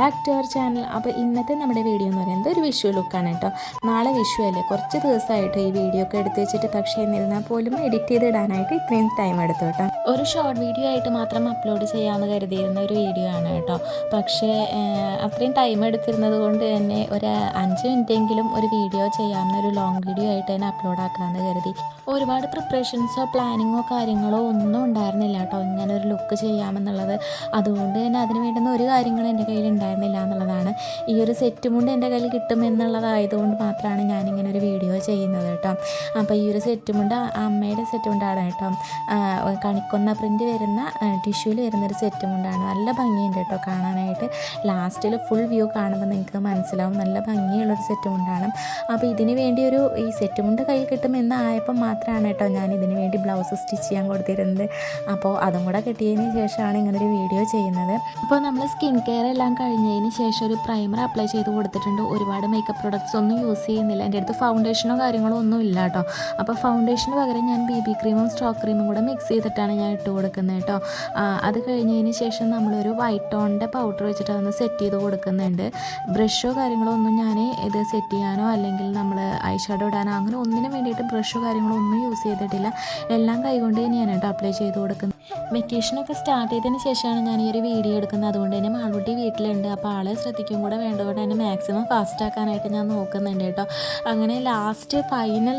Back to our channel. അപ്പോൾ ഇന്നത്തെ നമ്മുടെ വീഡിയോ എന്ന് പറയുന്നത് ഒരു വിഷു ലുക്കാണ് കേട്ടോ. നാളെ വിഷു അല്ലേ? കുറച്ച് ദിവസമായിട്ട് ഈ വീഡിയോ ഒക്കെ എടുത്ത് വെച്ചിട്ട് പക്ഷേ എന്നിരുന്നാൽ പോലും എഡിറ്റ് ചെയ്ത് ഇടാനായിട്ട് ഇത്രയും ടൈം എടുത്തു കേട്ടോ. ഒരു ഷോർട്ട് വീഡിയോ ആയിട്ട് മാത്രം അപ്ലോഡ് ചെയ്യാമെന്ന് കരുതിയിരുന്ന ഒരു വീഡിയോ ആണ് കേട്ടോ. പക്ഷേ അത്രയും ടൈം എടുത്തിരുന്നത് കൊണ്ട് തന്നെ ഒരു അഞ്ച് മിനിറ്റെങ്കിലും ഒരു വീഡിയോ ചെയ്യാവുന്ന ഒരു ലോങ് വീഡിയോ ആയിട്ട് തന്നെ അപ്ലോഡ് ആക്കാമെന്ന് കരുതി. ഒരുപാട് പ്രിപ്പറേഷൻസോ പ്ലാനിങ്ങോ കാര്യങ്ങളോ ഒന്നും ഉണ്ടായിരുന്നില്ല കേട്ടോ ഇങ്ങനെ ഒരു ലുക്ക് ചെയ്യാമെന്നുള്ളത്. അതുകൊണ്ട് തന്നെ അതിന് വേണ്ടുന്ന ഒരു കാര്യങ്ങളും എന്റെ കയ്യിൽ ഉണ്ടായിരുന്നില്ല എന്നുള്ളതാണ്. ഈ ഒരു സെറ്റ് മുണ്ട് എന്റെ കയ്യിൽ കിട്ടും എന്നുള്ളതായതുകൊണ്ട് മാത്രമാണ് ഞാനിങ്ങനെ ഒരു വീഡിയോ ചെയ്യുന്നത് കേട്ടോ. അപ്പോൾ ഈ ഒരു സെറ്റ് മുണ്ട് അമ്മയുടെ സെറ്റ് മുണ്ടാണ് കേട്ടോ. കണിക്കൊന്ന പ്രിന്റ് വരുന്ന ടിഷ്യൂവിൽ വരുന്നൊരു സെറ്റ് മുണ്ടാണ്. നല്ല ഭംഗിയുണ്ട് കേട്ടോ കാണാനായിട്ട്. ലാസ്റ്റിൽ ഫുൾ വ്യൂ കാണുമ്പോൾ നിങ്ങൾക്ക് മനസ്സിലാവും. നല്ല ഭംഗിയുള്ളൊരു സെറ്റ് മുണ്ടാണ്. അപ്പോൾ ഇതിന് വേണ്ടി ഒരു ഈ സെറ്റ് മുണ്ട് കയ്യിൽ കിട്ടും എന്നായപ്പോൾ മാത്രമാണ് കേട്ടോ ഞാൻ ഇതിന് വേണ്ടി ബ്ലൗസ് സ്റ്റിച്ച് ചെയ്യാൻ കൊടുത്തിരുന്നത്. അപ്പോൾ അതും കൂടെ കിട്ടിയതിന് ശേഷമാണ് ഇങ്ങനൊരു വീഡിയോ ചെയ്യുന്നത്. അപ്പോൾ നമ്മൾ സ്കിൻ കെയർ എല്ലാം കഴിഞ്ഞതിന് ശേഷം ഒരു പ്രൈമർ അപ്ലൈ ചെയ്ത് കൊടുത്തിട്ടുണ്ട്. ഒരുപാട് മേക്കപ്പ് പ്രൊഡക്ട്സ് ഒന്നും യൂസ് ചെയ്യുന്നില്ല. എന്റെ അടുത്ത് ഫൗണ്ടേഷനോ കാര്യങ്ങളോ ഒന്നും ഇല്ല കേട്ടോ. അപ്പോൾ ഫൗണ്ടേഷന് പകരം ഞാൻ ബി ബി ക്രീമും സ്ട്രോക്ക് ക്രീമും കൂടെ മിക്സ് ചെയ്തിട്ടാണ് ഞാൻ ഇട്ട് കൊടുക്കുന്നത് കേട്ടോ. അത് കഴിഞ്ഞതിന് ശേഷം നമ്മളൊരു വൈറ്റ് ടോണിന്റെ പൗഡർ വെച്ചിട്ട് അതൊന്ന് സെറ്റ് ചെയ്ത് കൊടുക്കുന്നുണ്ട്. ബ്രഷോ കാര്യങ്ങളോ ഒന്നും ഞാൻ ഇത് സെറ്റ് ചെയ്യാനോ അല്ലെങ്കിൽ നമ്മൾ ഐ ഷാഡോ ഇടാനോ അങ്ങനെ ഒന്നിനും വേണ്ടിയിട്ട് ബ്രഷോ കാര്യങ്ങളോ ഒന്നും യൂസ് ചെയ്തിട്ടില്ല. എല്ലാം കൈകൊണ്ട് തന്നെയാണ് കേട്ടോ അപ്ലൈ ചെയ്ത് കൊടുക്കുന്നത്. വെക്കേഷനൊക്കെ സ്റ്റാർട്ട് ചെയ്തതിന് ശേഷമാണ് ഞാൻ ഈ ഒരു വീഡിയോ എടുക്കുന്നത്. അതുകൊണ്ട് തന്നെ മാൾകുട്ടി വീട്ടിലുണ്ട്. അപ്പോൾ ആളെ ശ്രദ്ധിക്കും കൂടെ വേണ്ടതുകൊണ്ട് തന്നെ മാക്സിമം ഫാസ്റ്റ് ആക്കാനായിട്ട് ഞാൻ നോക്കുന്നുണ്ട് കേട്ടോ. അങ്ങനെ ലാസ്റ്റ് ഫൈനൽ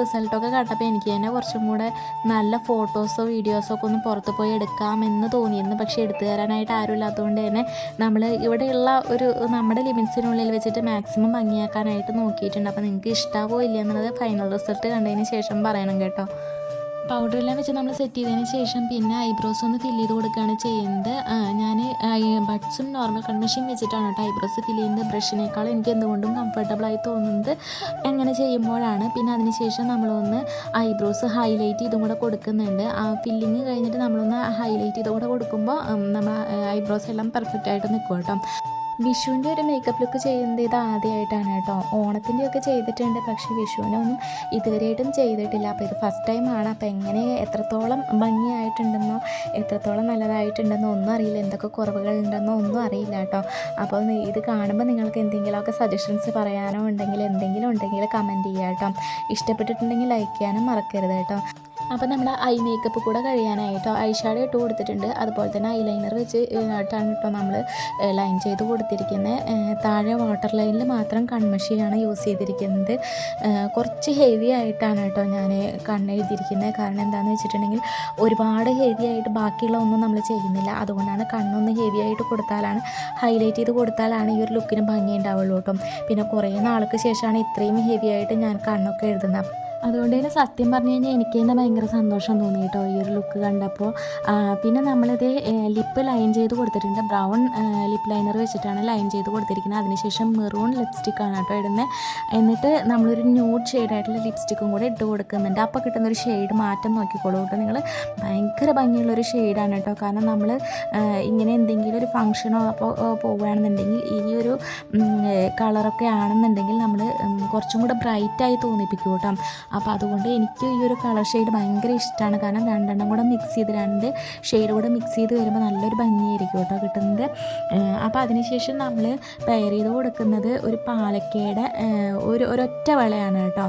റിസൾട്ടൊക്കെ കണ്ടപ്പോൾ എനിക്ക് തന്നെ കുറച്ചും കൂടെ നല്ല ഫോട്ടോസോ വീഡിയോസോ ഒക്കെ ഒന്ന് പുറത്ത് പോയി എടുക്കാമെന്ന് തോന്നിയിരുന്നു. പക്ഷേ എടുത്തു തരാനായിട്ട് ആരും ഇല്ലാത്തതുകൊണ്ട് തന്നെ നമ്മൾ ഇവിടെയുള്ള ഒരു നമ്മുടെ ലിമിറ്റ്സിനുള്ളിൽ വെച്ചിട്ട് മാക്സിമം ഭംഗിയാക്കാനായിട്ട് നോക്കിയിട്ടുണ്ട്. അപ്പോൾ നിങ്ങൾക്ക് ഇഷ്ടമാവോ ഇല്ല എന്നുള്ളത് ഫൈനൽ റിസൾട്ട് കണ്ടതിന് ശേഷം പറയണം കേട്ടോ. പൗഡർ എല്ലാം വെച്ച് നമ്മൾ സെറ്റ് ചെയ്തതിന് ശേഷം പിന്നെ ഐബ്രോസ് ഒന്ന് ഫില്ല് ചെയ്ത് കൊടുക്കുകയാണ് ചെയ്യുന്നത്. ഞാൻ ബഡ്സും നോർമൽ കൺമിഷൻ വെച്ചിട്ടാണ് കേട്ടോ ഐബ്രോസ് ഫില്ല് ചെയ്യുന്നത്. ബ്രഷിനേക്കാൾ എനിക്ക് എന്തുകൊണ്ടും കംഫർട്ടബിളായി തോന്നുന്നത്. എങ്ങനെ ചെയ്യുമ്പോഴാണ് പിന്നെ അതിനുശേഷം നമ്മളൊന്ന് ഐബ്രോസ് ഹൈലൈറ്റ് ചെയ്തും കൂടെ കൊടുക്കുന്നുണ്ട്. ആ ഫില്ലിങ് കഴിഞ്ഞിട്ട് നമ്മളൊന്ന് ഹൈലൈറ്റ് ഇതും കൂടെ കൊടുക്കുമ്പോൾ നമ്മൾ ഐബ്രോസ് എല്ലാം പെർഫെക്റ്റ് ആയിട്ട് നിൽക്കും കേട്ടോ. വിഷുവിന്റെ ഒരു മേക്കപ്പ് ലുക്ക് ചെയ്യുന്നത് ഇത് ആദ്യമായിട്ടാണ് കേട്ടോ. ഓണത്തിന്റെയൊക്കെ ചെയ്തിട്ടുണ്ട് പക്ഷേ വിഷുവിനൊന്നും ഇതുവരെയായിട്ടും ചെയ്തിട്ടില്ല. അപ്പോൾ ഇത് ഫസ്റ്റ് ടൈമാണ് അപ്പോൾ എങ്ങനെ എത്രത്തോളം ഭംഗിയായിട്ടുണ്ടെന്നോ എത്രത്തോളം നല്ലതായിട്ടുണ്ടെന്നോ ഒന്നും അറിയില്ല. എന്തൊക്കെ കുറവുകളുണ്ടെന്നോ ഒന്നും അറിയില്ല കേട്ടോ. അപ്പോൾ ഇത് കാണുമ്പോൾ നിങ്ങൾക്ക് എന്തെങ്കിലുമൊക്കെ സജഷൻസ് പറയാനോ ഉണ്ടെങ്കിൽ എന്തെങ്കിലും ഉണ്ടെങ്കിൽ കമന്റ് ചെയ്യുക കേട്ടോ. ഇഷ്ടപ്പെട്ടിട്ടുണ്ടെങ്കിൽ ലൈക്ക് ചെയ്യാനും മറക്കരുത് കേട്ടോ. അപ്പോൾ നമ്മുടെ ഐ മേക്കപ്പ് കൂടെ കഴിയാനായിട്ടോ. ഐ ഷാഡോ ഇട്ട് കൊടുത്തിട്ടുണ്ട്. അതുപോലെ തന്നെ ഐ ലൈനർ വെച്ച് ആയിട്ടാണ് കേട്ടോ നമ്മൾ ലൈൻ ചെയ്ത് കൊടുത്തിരിക്കുന്നത് താഴെ വാട്ടർ ലൈനിൽ മാത്രം കൺമഷിയാണ് യൂസ് ചെയ്തിരിക്കുന്നത്. കുറച്ച് ഹെവി ആയിട്ടാണ് കേട്ടോ ഞാൻ കണ്ണെഴുതിയിരിക്കുന്നത് കാരണം എന്താണെന്ന് വെച്ചിട്ടുണ്ടെങ്കിൽ ഒരുപാട് ഹെവി ആയിട്ട് ബാക്കിയുള്ള ഒന്നും നമ്മൾ ചെയ്യുന്നില്ല. അതുകൊണ്ടാണ് കണ്ണൊന്ന് ഹെവി ആയിട്ട് കൊടുത്താലാണ് ഹൈലൈറ്റ് ചെയ്ത് കൊടുത്താലാണ് ഈ ഒരു ലുക്കിന് ഭംഗി ഉണ്ടാവുള്ളൂ കേട്ടോ. പിന്നെ കുറേ നാൾക്ക് ശേഷമാണ് ഇത്രയും ഹെവി ആയിട്ട് ഞാൻ കണ്ണൊക്കെ എഴുതുന്നത് അതുകൊണ്ട് തന്നെ സത്യം പറഞ്ഞു കഴിഞ്ഞാൽ എനിക്ക് തന്നെ ഭയങ്കര സന്തോഷം തോന്നി കേട്ടോ ഈ ഒരു ലുക്ക് കണ്ടപ്പോൾ. പിന്നെ നമ്മളിത് ലിപ്പ് ലൈൻ ചെയ്ത് കൊടുത്തിട്ടുണ്ട്. ബ്രൗൺ ലിപ്പ് ലൈനർ വെച്ചിട്ടാണ് ലൈൻ ചെയ്ത് കൊടുത്തിരിക്കുന്നത്. അതിനുശേഷം മെറൂൺ ലിപ്സ്റ്റിക്കാണ് കേട്ടോ ഇടുന്നത് എന്നിട്ട് നമ്മളൊരു ന്യൂഡ് ഷെയ്ഡായിട്ടുള്ള ലിപ്സ്റ്റിക്കും കൂടെ ഇട്ട് കൊടുക്കുന്നുണ്ട്. അപ്പോൾ കിട്ടുന്ന ഒരു ഷെയ്ഡ് മാറ്റം നോക്കിക്കോളൂ കേട്ടോ നിങ്ങൾ ഭയങ്കര ഭംഗിയുള്ളൊരു ഷെയ്ഡാണ് കേട്ടോ. കാരണം നമ്മൾ ഇങ്ങനെ എന്തെങ്കിലും ഒരു ഫങ്ഷനോ അപ്പോൾ പോവുകയാണെന്നുണ്ടെങ്കിൽ ഈ ഒരു കളറൊക്കെ ആണെന്നുണ്ടെങ്കിൽ നമ്മൾ കുറച്ചും കൂടെ ബ്രൈറ്റായി തോന്നിപ്പിക്കും കേട്ടോ. അപ്പോൾ അതുകൊണ്ട് എനിക്ക് ഈ ഒരു കളർ ഷെയ്ഡ് ഭയങ്കര ഇഷ്ടമാണ്. കാരണം രണ്ടെണ്ണം കൂടെ മിക്സ് ചെയ്ത് രണ്ട് ഷെയ്ഡ് കൂടെ മിക്സ് ചെയ്ത് വരുമ്പോൾ നല്ലൊരു ഭംഗിയായിരിക്കും കേട്ടോ കിട്ടുന്നത്. അപ്പോൾ അതിനുശേഷം നമ്മൾ പെയർ ചെയ്ത് കൊടുക്കുന്നത് ഒരു പാലക്കയുടെ ഒരു ഒരൊറ്റ വളയാണ് കേട്ടോ.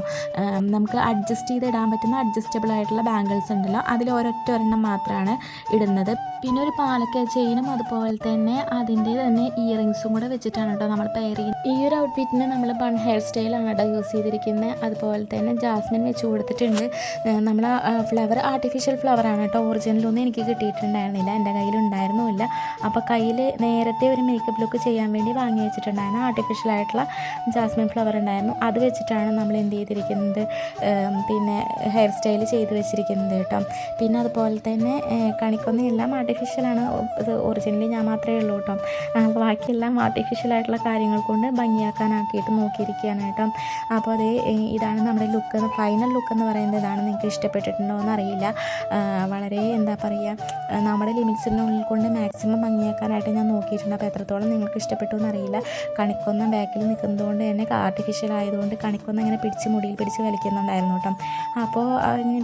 നമുക്ക് അഡ്ജസ്റ്റ് ചെയ്ത് ഇടാൻ പറ്റുന്ന അഡ്ജസ്റ്റബിൾ ആയിട്ടുള്ള ബാംഗിൾസ് ഉണ്ടല്ലോ. അതിൽ ഒരൊറ്റ ഒരെണ്ണം മാത്രമാണ് ഇടുന്നത്. പിന്നെ ഒരു പാലക്ക ചെയിനും അതുപോലെ തന്നെ അതിന്റെ തന്നെ ഇയറിങ്സും കൂടെ വെച്ചിട്ടാണ് കേട്ടോ നമ്മൾ പെയർ ചെയ്യുന്നത്. ഈ ഒരു ഔട്ട്ഫിറ്റിന് നമ്മൾ ബൺ ഹെയർ സ്റ്റൈലാണ് കേട്ടോ യൂസ് ചെയ്തിരിക്കുന്നത് അതുപോലെ തന്നെ ജാസ്മിൻ വെച്ച് കൊടുത്തിട്ടുണ്ട്. നമ്മൾ ഫ്ലവർ ആർട്ടിഫിഷ്യൽ ഫ്ലവറാണ് കേട്ടോ ഒറിജിനലൊന്നും എനിക്ക് കിട്ടിയിട്ടുണ്ടായിരുന്നില്ല. എന്റെ കയ്യിലുണ്ടായിരുന്നുമില്ല അപ്പോൾ കയ്യിൽ നേരത്തെ ഒരു മേക്കപ്പ് ലുക്ക് ചെയ്യാൻ വേണ്ടി വാങ്ങി വെച്ചിട്ടുണ്ടായിരുന്നു ആർട്ടിഫിഷ്യൽ ആയിട്ടുള്ള ജാസ്മിൻ ഫ്ലവർ ഉണ്ടായിരുന്നു. അത് വെച്ചിട്ടാണ് നമ്മൾ എന്ത് ചെയ്തിരിക്കുന്നത്? പിന്നെ ഹെയർ സ്റ്റൈൽ ചെയ്ത് വെച്ചിരിക്കുന്നത് കേട്ടോ. പിന്നെ അതുപോലെ തന്നെ എല്ലാം ആർട്ടിഫിഷ്യലാണ് ഇത് ഒറിജിനലി ഞാൻ മാത്രമേ ഉള്ളൂ കേട്ടോ. ബാക്കിയെല്ലാം ആർട്ടിഫിഷ്യൽ ആയിട്ടുള്ള കാര്യങ്ങൾ കൊണ്ട് ഭംഗിയാക്കാനാക്കിയിട്ട് നോക്കിയിരിക്കുകയാണ് കേട്ടോ. അപ്പോൾ അതേ ഇതാണ് നമ്മുടെ ലുക്ക് ഫൈനൽ ലുക്ക് എന്ന് പറയുന്നത് ഇതാണ്. നിങ്ങൾക്ക് ഇഷ്ടപ്പെട്ടിട്ടുണ്ടോ എന്നറിയില്ല. വളരെ എന്താ പറയുക നമ്മുടെ ലിമിറ്റ്സിനുള്ളിൽ കൊണ്ട് മാക്സിമം ഭംഗിയാക്കാനായിട്ട് ഞാൻ നോക്കിയിട്ടുണ്ട്. അപ്പോൾ എത്രത്തോളം നിങ്ങൾക്ക് ഇഷ്ടപ്പെട്ടു എന്നറിയില്ല. കണിക്കൊന്ന ബാക്കിൽ നിൽക്കുന്നതുകൊണ്ട് തന്നെ ആർട്ടിഫിഷ്യൽ ആയതുകൊണ്ട് കണിക്കൊന്ന ഇങ്ങനെ പിടിച്ച് മുടിയിൽ പിടിച്ച് വലിക്കുന്നുണ്ടായിരുന്നു കേട്ടോ. അപ്പോൾ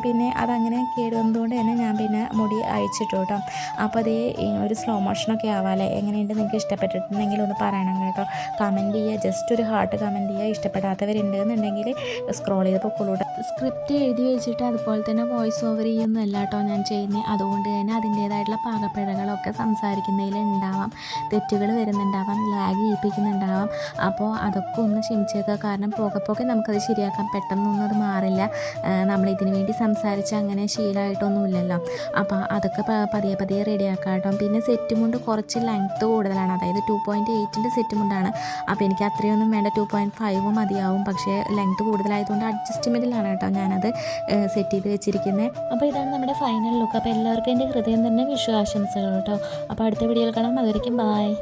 പിന്നെ അതങ്ങനെ കേടുവന്നതുകൊണ്ട് തന്നെ ഞാൻ പിന്നെ മുടി അഴിച്ചിട്ടു കേട്ടോ. അപ്പോൾ അതേ ഒരു സ്ലോ മോഷനൊക്കെ ആവാല്ലേ? എങ്ങനെയുണ്ട് നിങ്ങൾക്ക് ഇഷ്ടപ്പെട്ടിട്ടുണ്ടെങ്കിൽ ഒന്ന് പറയണം കേട്ടോ. കമന്റ് ചെയ്യുക. ജസ്റ്റ് ഒരു ഹാർട്ട് കമന്റ് ചെയ്യുക. ഇഷ്ടപ്പെടാത്തവരുണ്ട് എന്നുണ്ടെങ്കിൽ സ്ക്രോൾ ചെയ്ത് പൊക്കോളൂടെ സ്ക്രിപ്റ്റ് എഴുതി വെച്ചിട്ട് അതുപോലെ തന്നെ വോയിസ് ഓവർ ചെയ്യുന്നല്ല കേട്ടോ ഞാൻ ചെയ്യുന്നത് അതുകൊണ്ട് തന്നെ അതിന്റേതായിട്ടുള്ള പാകപ്പിഴകളൊക്കെ സംസാരിക്കുന്നതിൽ ഉണ്ടാവാം. തെറ്റുകൾ വരുന്നുണ്ടാവാം. ലാഗ് ചെയ്യിപ്പിക്കുന്നുണ്ടാവാം അപ്പോൾ അതൊക്കെ ഒന്ന് ക്ഷമിച്ചേക്കുക. കാരണം പോകെ പോകെ നമുക്കത് ശരിയാക്കാം പെട്ടെന്നൊന്നും അത് മാറില്ല. നമ്മൾ ഇതിനു വേണ്ടി സംസാരിച്ച് അങ്ങനെ ശീലമായിട്ടൊന്നുമില്ലല്ലോ. അപ്പോൾ അതൊക്കെ പതിയെ പതിയെ റെഡിയാക്കാം കേട്ടോ പിന്നെ സെറ്റ് മുണ്ട് കുറച്ച് ലെങ്ത് കൂടുതലാണ്. അതായത് ടു പോയിന്റ് എയ്റ്റിന്റെ സെറ്റ് മുണ്ടാണ്. അപ്പോൾ എനിക്ക് അത്രയൊന്നും വേണ്ട. ടു പോയിന്റ് ഫൈവ് മതിയാവും. പക്ഷേ ലെങ്ത് കൂടുതലായതുകൊണ്ട് അഡ്ജസ്റ്റ്മെന്റിലാണ് കേട്ടോ ഞാനത് സെറ്റ് ചെയ്ത് വെച്ചിരിക്കുന്നത് അപ്പോൾ ഇതാണ് നമ്മുടെ ഫൈനൽ ലുക്ക് അപ്പോൾ എല്ലാവർക്കും എന്റെ ഹൃദയം തന്നെ വിഷു ആശംസകൾ കേട്ടോ. അപ്പോൾ അടുത്ത വീഡിയോയിൽ കാണാം. അതുവരെയ്ക്കും ബായ്